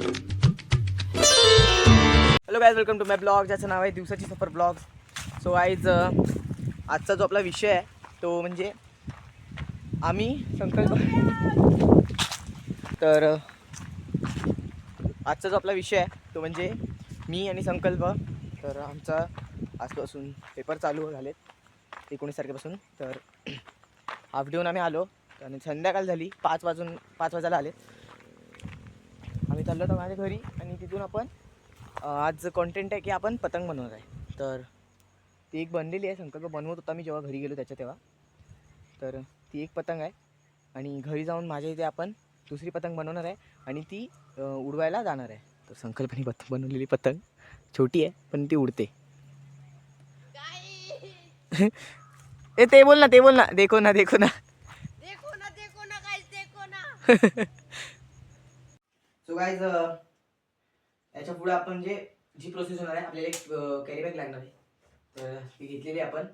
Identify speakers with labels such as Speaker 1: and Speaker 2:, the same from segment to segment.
Speaker 1: Hello guys welcome to my blog ज्याचं नाव आहे दिवसाची सफर ब्लॉग सो आईज आजचा जो आपला विषय आहे तो म्हणजे आम्ही संकल्प तर आजचा जो आपला विषय आहे तो म्हणजे मी आणि संकल्प. तर आमचा आजपासून पेपर चालू झालेत एकोणीस तारखेपासून. तर हाफ डेऊन आम्ही आलो. आणि संध्याकाळ झाली पाच वाजून पाच वाजायला आले चाललो होतो माझ्या घरी आणि तिथून आपण आज कॉन्टेंट आहे की आपण पतंग बनवणार आहे. तर ती एक बनलेली आहे संकल्प बनवत होता मी जेव्हा घरी गेलो त्याच्या तेव्हा. तर ती एक पतंग आहे आणि घरी जाऊन माझ्या इथे आपण दुसरी पतंग बनवणार आहे आणि ती उडवायला जाणार आहे. तर संकल्पने पतंग बनवलेली पतंग. छोटी आहे पण ती उडते. ए ते बोल ना ते बोल ना. देखो ना देखो ना.
Speaker 2: देखो ना देखो ना गाइस देखो ना.
Speaker 1: सो गाईज uh, याच्यापुढे आपण जे जी प्रोसेस होणार आहे आपल्याला एक कॅरी बॅग लागणार आहे. तर ती घेतलेली आपण.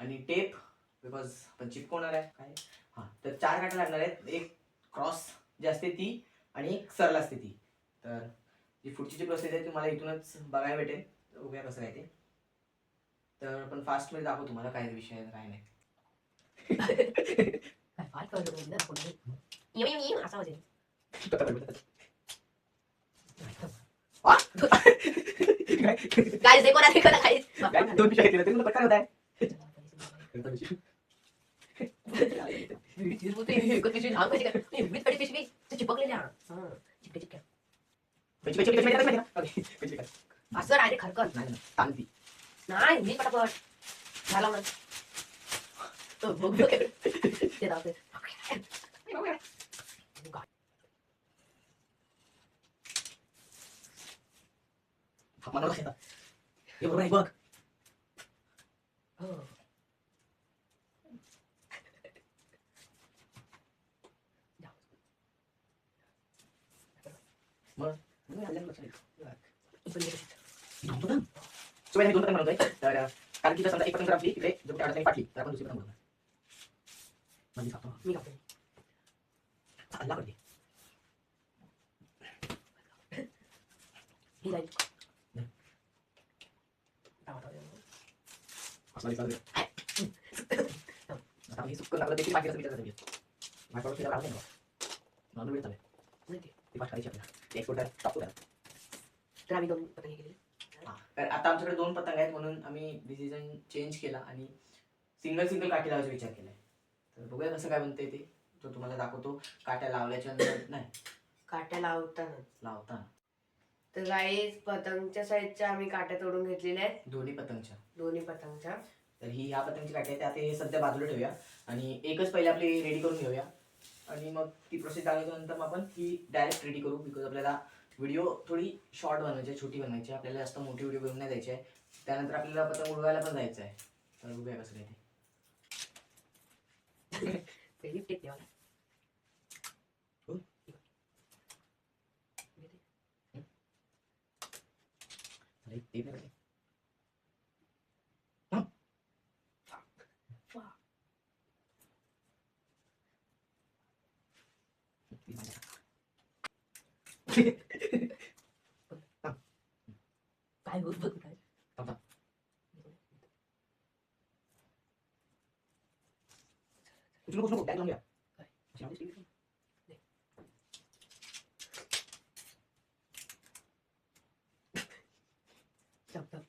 Speaker 1: आणि टेप बिकॉज आपण चिपकवणार आहे. काय? हां तर चार काटा लागणार आहेत. एक क्रॉस जी असते ती आणि एक सरळ असते ती. तर जी पुढची जी प्रोसेस आहे तुम्हाला इथूनच बघायला भेटेल. तर कसं काय ते. तर आपण फास्टमध्ये दाखवू तुम्हाला काय विषय आहे काय नाही.
Speaker 2: काय ना कोणी ना गाइस
Speaker 1: दोन विषय घेतले तुला पटकन होत आहे.
Speaker 2: असं खरकन.
Speaker 1: नाही
Speaker 2: मी पटापट. झाला मग तो बघ. बघ ते दाखवते
Speaker 1: मला कसं येतं? हे बरोबर आहे बघ
Speaker 2: हो
Speaker 1: मी आल्यानं लक्षात येतं.
Speaker 2: पण हे कसं?
Speaker 1: थांबतो ना. सो मी दोन पतंग बनवतोय तर अं, कारण की जर समजा एक पतंग जर आपली इकडे जर कुठे अडचणी पाटली तर आपण दुसरी पतंग बनवणार म्हणजे सांगतो
Speaker 2: मी कापतो
Speaker 1: चालला पाहिजे
Speaker 2: ही जाईल
Speaker 1: नाही.
Speaker 2: टाटा.
Speaker 1: आता सुक्कं लागलं देखील बाकी असं विचार करायचं माझ्या प्रॉडक्ट लागलं नाही मला वेळ चालेल
Speaker 2: नाही ते.
Speaker 1: ती पाठ करायची आपल्याला. ते एक्सपोर्ट टाकतो त्याला
Speaker 2: तर आम्ही दोन पतंग केले.
Speaker 1: तर आता आमच्याकडे दोन पतंग आहेत म्हणून आम्ही डिसिजन चेंज केला आणि सिंगल सिंगल काठी लावायचा विचार केलाय. तर बघूया कसं काय बनतंय ते. तो तुम्हाला दाखवतो. काट्या लावल्याच्या नंतर नाही.
Speaker 2: काट्या लावताना.
Speaker 1: लावताना.
Speaker 2: तर गाईज पतंगच्या साईडच्या आम्ही काट्या तोडून घेतलेल्या आहेत.
Speaker 1: दोन्ही पतंगच्या.
Speaker 2: दोन्ही पतंगच्या.
Speaker 1: तर ही ह्या पतंगची काठी आहे त्यात हे सध्या बाजूला ठेवूया. आणि एकच पहिले आपली रेडी करून घेऊया. आणि मग ती प्रोसेस झाल्यानंतर मग आपण ती डायरेक्ट रेडी करू बिकॉज आपल्याला व्हिडिओ थोडी शॉर्ट बनवायची आहे छोटी बनवायची आहे. आपल्याला जास्त मोठी व्हिडिओ बनवून नाही द्यायची आहे. त्यानंतर आपल्याला पतंग उडवायला पण जायचं आहे. तर बघूया कसं काय ते
Speaker 2: पहिली टेप द्यावा
Speaker 1: हो. अरे ते नाही करायचं.
Speaker 2: काय होत बघ काय
Speaker 1: थांब, थांब. उचलू नको, उचलू नको, bag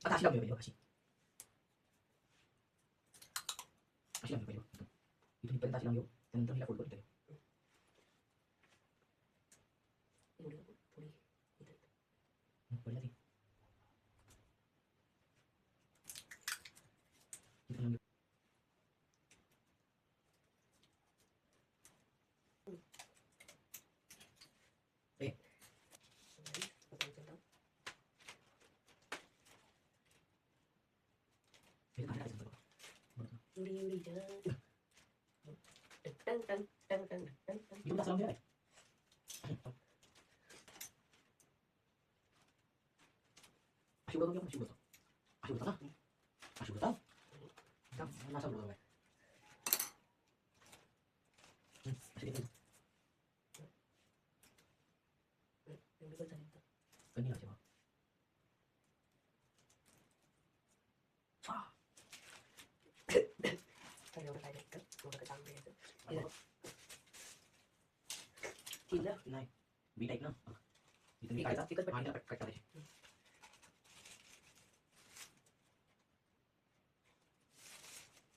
Speaker 1: लावून घ्या. अशी लावली स्टील.
Speaker 2: थांब, थांब.
Speaker 1: आता अशी लावली पाहिजे बघ, अशी. अशी लावली पाहिजे बघ. इथून इथपर्यंत अशी लावून घेऊ त्यानंतर हिला fold करून ठेवू.
Speaker 2: एवढी नको, थोडी इथं.
Speaker 1: हं, पडलं ते. इथं लावून घेऊ.
Speaker 2: पतंगचं नाव.
Speaker 1: हे बाहेर काढायचं बघ. बरं.
Speaker 2: उडी उडी जा. टंग टंग टंग टंग टंग टंग.
Speaker 1: इथून असं लावून घ्या. अशी उडवतो की आपण? अशी उडवतो. अशी उडवतो ना? अशी उडवतो? थांब, मला असं उडवायचं आहे. हं, अशी घेतली.
Speaker 2: एवढी पण झाली आता.
Speaker 1: कधी लावायची मग?
Speaker 2: तर एवढं काय घ्यायचं थोडं काय चांगलं घ्यायचं हे
Speaker 1: नाही बीट ऐक ना इथे मी काढायचा. कट- करायची.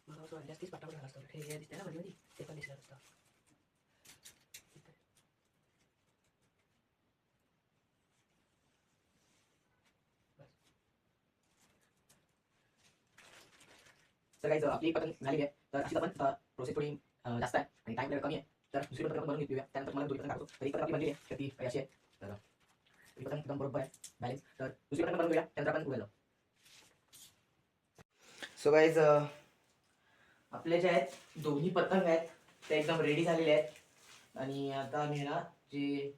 Speaker 2: मला असं वाटलं तीच झाला असतं हे जे दिसतंय ना मध्ये ते पण दिसलं असतं
Speaker 1: तर काही आपली पतंग झालेली आहे तर अशीच आपण प्रोसेस थोडी जास्त आहे आणि टाइम कमी आहे. तर दुसरी पतंग आपण बनवून घेऊया त्यानंतर मला दुसरी पतंग काढतो तर ही पतंग आपली बनलेली आहे तर ती अशी आहे. तर ही पतंग एकदम बरोबर आहे बॅलेन्स तर दुसरी पतंग बनवूया त्यानंतर आपण उडालो सो गाईज आपले जे आहेत दोन्ही पतंग आहेत ते एकदम रेडी झालेले आहेत. आणि आता मी ना जे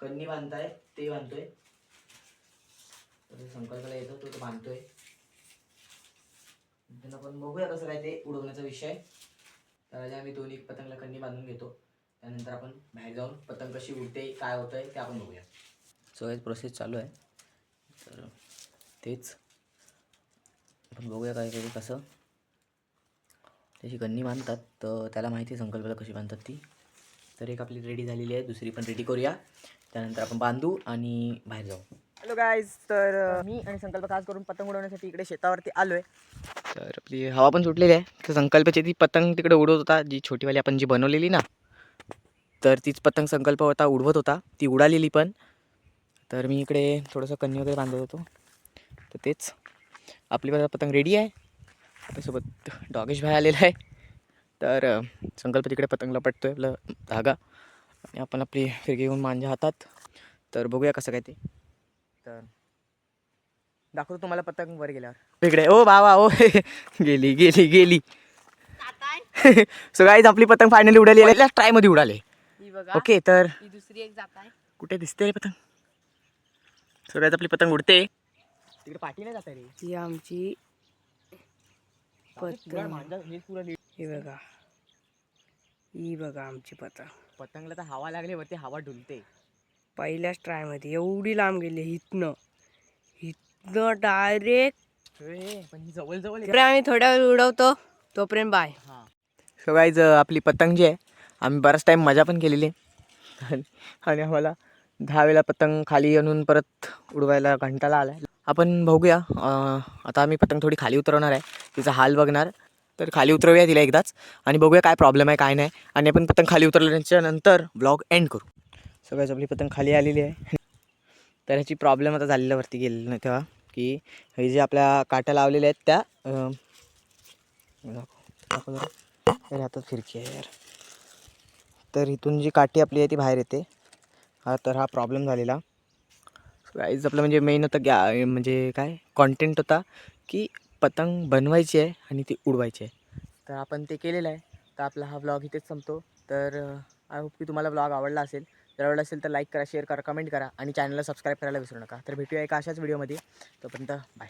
Speaker 1: कन्नी बांधताय ते बांधतोय. संकल्पला येतो तो बांधतोय. नंतर आपण बघूया कसं काय ते उडवण्याचा विषय. तर आधी आम्ही दोन्ही पतंगला कन्नी बांधून घेतो त्यानंतर आपण बाहेर जाऊन पतंग कशी उडते काय होतंय ते आपण बघूया. सो हेच प्रोसेस चालू आहे. तर तेच. आपण बघूया काय काय कसं. त्याची कन्नी बांधतात तर त्याला माहिती आहे संकल्पना कशी बांधतात ती. तर एक आपली रेडी झालेली आहे दुसरी पण रेडी करूया. त्यानंतर आपण बांधू आणि बाहेर जाऊ. हॅलो गायज तर मी आणि संकल्प खास करून पतंग उडवण्यासाठी इकडे शेतावरती आलो आहे तर आपली हवा पण सुटलेली आहे. तर संकल्पची ती पतंग तिकडे उडवत होता. जी छोटीवाली आपण जी बनवलेली ना तर तीच पतंग संकल्प होता उडवत होता. ती उडालेली पण. तर मी इकडे थोडंसं कन्नी वगैरे बांधत होतो. तर तेच. आपली पण पतंग रेडी आहे. आपल्यासोबत डॉगेश भाई आलेला आहे. तर संकल्प तिकडे पतंग आहे आपलं धागा. आणि आपण आपली फिरकी घेऊन मांजा हातात. तर बघूया कसं काय ते. तर दाखवतो तुम्हाला पतंग वर गेल्यावर. इकडे. ओ बाबा ओ. गेली गेली गेली. सो गाईज आपली पतंग फायनली उडाली. ट्रायमध्ये उडाले.
Speaker 2: ही बघा.
Speaker 1: ओके तर
Speaker 2: ही दुसरी एक जात आहे.
Speaker 1: कुठे दिसते रे पतंग? सो गाईज आपली पतंग उडते. तिकडे पाठी नाही जात रे.
Speaker 2: ही आमची
Speaker 1: हे
Speaker 2: बघा. ही बघा आमची पतंग.
Speaker 1: पतंगला तर हवा लागली वरती हवा डुलते.
Speaker 2: पहिल्याच ट्रायमध्ये एवढी लांब गेली हितनं. हितनं डायरेक्ट
Speaker 1: पण जवळ जवळ
Speaker 2: आम्ही थोड्या वेळ उडवतो. तोपर्यंत बाय
Speaker 1: हां. सो गाईज आपली पतंग जी आहे. आम्ही बराच टाईम मजा पण केलेली आहे. आणि- आम्हाला दहा वेळा पतंग खाली आणून परत उडवायला घंटाला आला आपण बघूया. अं, आता आम्ही पतंग थोडी खाली उतरवणार आहे. तिचा हाल बघणार. तर खाली उतरवूया तिला एकदाच. आणि बघूया काय प्रॉब्लेम आहे काय नाही. आणि आपण पतंग खाली उतरल्याच्या नंतर ब्लॉग एंड करू. सगळ्याच आपली पतंग खाली आलेली आहे. तर ह्याची प्रॉब्लेम आता झालेल्या वरती गेलेली नाही तेव्हा. की हे जे आपल्या काट्या लावलेल्या आहेत त्या दाखव जरा. अरे हातात फिरकी आहे यार. तर इथून जी काठी आपली आहे ती बाहेर येते. हा तर हा प्रॉब्लेम झालेला. गाईज आपलं म्हणजे मेन होतं गॅ म्हणजे काय? कॉन्टेंट होता की पतंग बनवायची आहे आणि ती उडवायची आहे. तर आपण ते केलेलं आहे. तर आपला हा ब्लॉग इथेच संपतो. तर आय होप की तुम्हाला ब्लॉग आवडला असेल. जर आवडलं असेल तर लाईक करा शेअर करा कमेंट करा आणि चॅनलला सबस्क्राईब करायला विसरू नका. तर भेटूया एका अशाच व्हिडिओमध्ये तोपर्यंत बाय